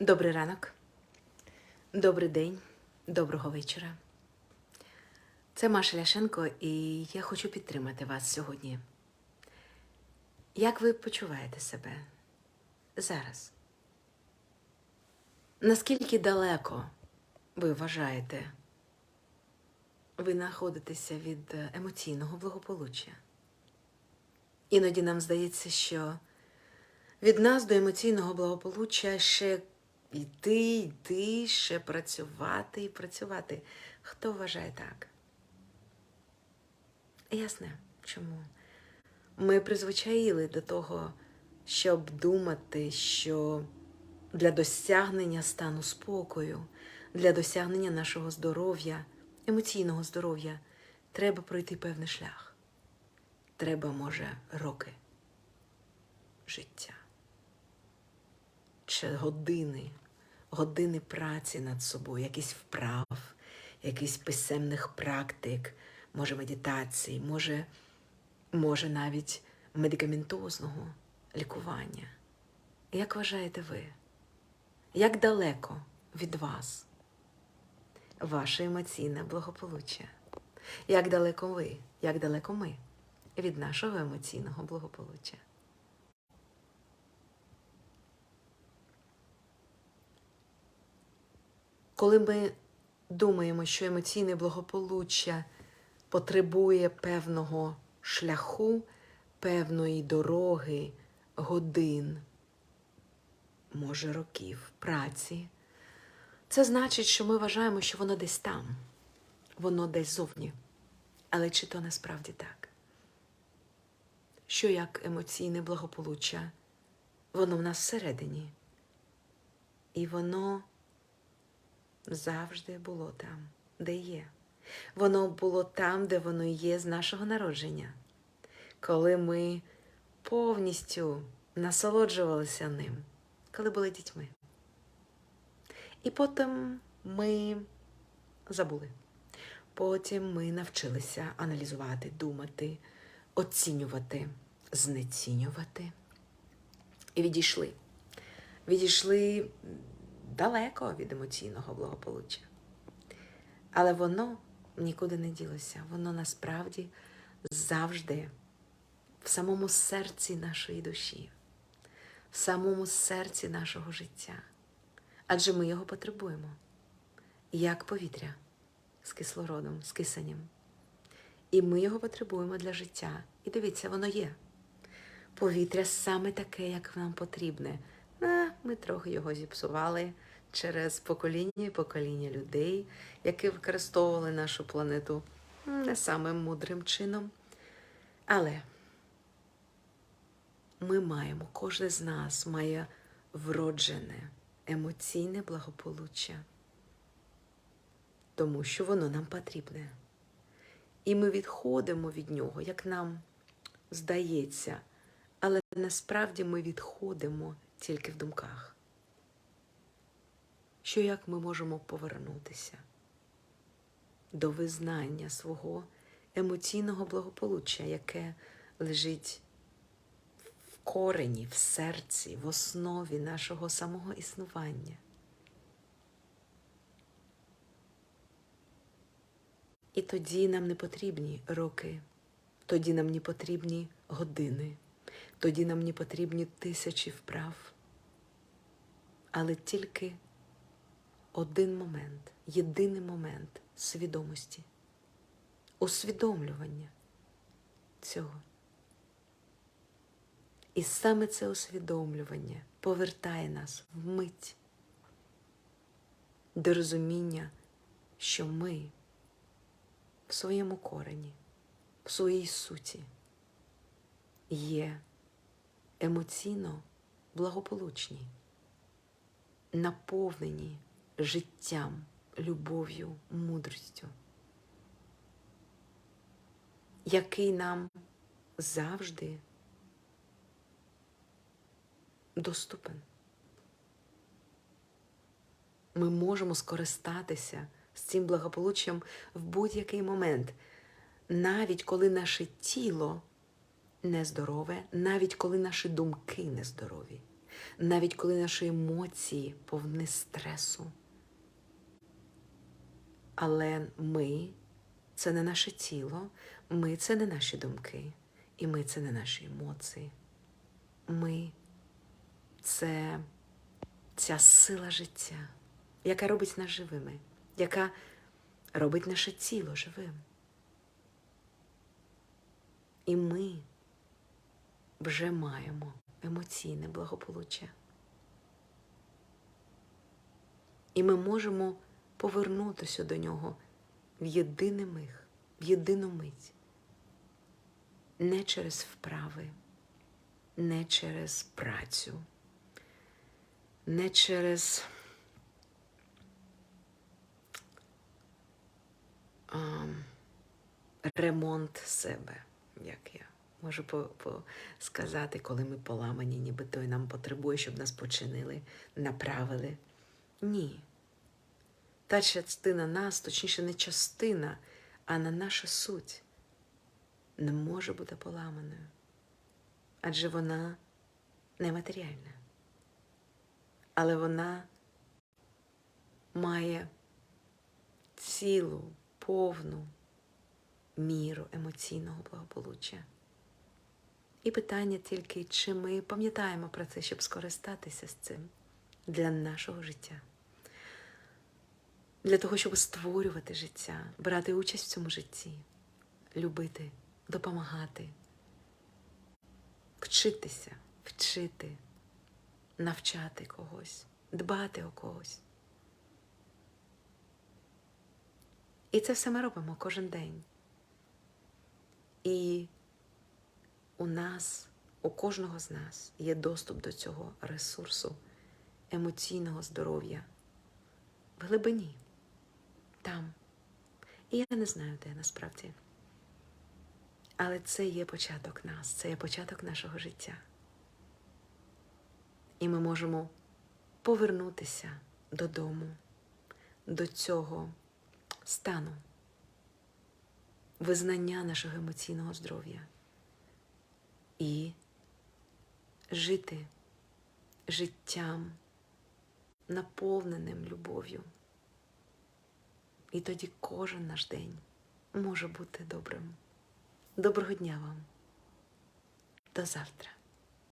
Добрий ранок, добрий день, доброго вечора. Це Маша Ляшенко, і я хочу підтримати вас сьогодні. Як ви почуваєте себе зараз? Наскільки далеко ви вважаєте, ви знаходитеся від емоційного благополуччя? Іноді нам здається, що від нас до емоційного благополуччя ще йти, йти, ще працювати і працювати. Хто вважає так? Ясне, чому? Ми призвичаїли до того, щоб думати, що для досягнення стану спокою, для досягнення нашого здоров'я, емоційного здоров'я, треба пройти певний шлях. Треба, може, роки життя чи години, години праці над собою, якісь вправ, якихось писемних практик, може медитації, може, може навіть медикаментозного лікування. Як вважаєте ви? Як далеко від вас ваше емоційне благополуччя? Як далеко ви, як далеко ми від нашого емоційного благополуччя? Коли ми думаємо, що емоційне благополуччя потребує певного шляху, певної дороги, годин, може, років праці, це значить, що ми вважаємо, що воно десь там, воно десь зовні. Але чи то насправді так? Що як емоційне благополуччя, воно в нас всередині, і воно завжди було там, де є. Воно було там, де воно є з нашого народження, коли ми повністю насолоджувалися ним, коли були дітьми. І потім ми забули. Потім ми навчилися аналізувати, думати, оцінювати, знецінювати. І відійшли. Відійшли далеко від емоційного благополуччя. Але воно нікуди не ділося. Воно насправді завжди в самому серці нашої душі, в самому серці нашого життя. Адже ми його потребуємо, як повітря з кислородом, з кисанням. І ми його потребуємо для життя. І дивіться, воно є. Повітря саме таке, як нам потрібне. Ми трохи його зіпсували через покоління і покоління людей, які використовували нашу планету не самим мудрим чином. Але ми маємо, кожен з нас має вроджене емоційне благополуччя, тому що воно нам потрібне. І ми відходимо від нього, як нам здається, але насправді ми відходимо тільки в думках. Що як ми можемо повернутися до визнання свого емоційного благополуччя, яке лежить в корені, в серці, в основі нашого самого існування. І тоді нам не потрібні роки, тоді нам не потрібні години, тоді нам не потрібні тисячі вправ, але тільки один момент, єдиний момент свідомості, усвідомлювання цього. І саме це усвідомлювання повертає нас в мить до розуміння, що ми в своєму корені, в своїй суті є емоційно благополучні, наповнені життям, любов'ю, мудрістю, який нам завжди доступен. Ми можемо скористатися з цим благополуччям в будь-який момент, навіть коли наше тіло нездорове, навіть коли наші думки нездорові, навіть коли наші емоції повні стресу. Але ми це не наше тіло, ми це не наші думки, і ми це не наші емоції. Ми це ця сила життя, яка робить нас живими, яка робить наше тіло живим. І ми вже маємо емоційне благополуччя. І ми можемо повернутися до нього в єдиний миг, в єдину мить. Не через вправи, не через працю, не через а, ремонт себе, як я можу по, по сказати, коли ми поламані, ніби той нам потребує, щоб нас починили, направили. Ні. Та частина нас, точніше, не частина, а на наша суть не може бути поламаною. Адже вона нематеріальна. Але вона має цілу, повну міру емоційного благополуччя. І питання тільки, чи ми пам'ятаємо про це, щоб скористатися з цим для нашого життя, для того, щоб створювати життя, брати участь в цьому житті, любити, допомагати, вчитися, вчити, навчати когось, дбати о когось. І це все ми робимо кожен день. І у нас, у кожного з нас є доступ до цього ресурсу емоційного здоров'я в глибині, там. І я не знаю, де насправді. Але це є початок нас, це є початок нашого життя. І ми можемо повернутися додому, до цього стану, визнання нашого емоційного здоров'я і жити життям, наповненим любов'ю. І тоді кожен наш день може бути добрим. Доброго дня вам. До завтра.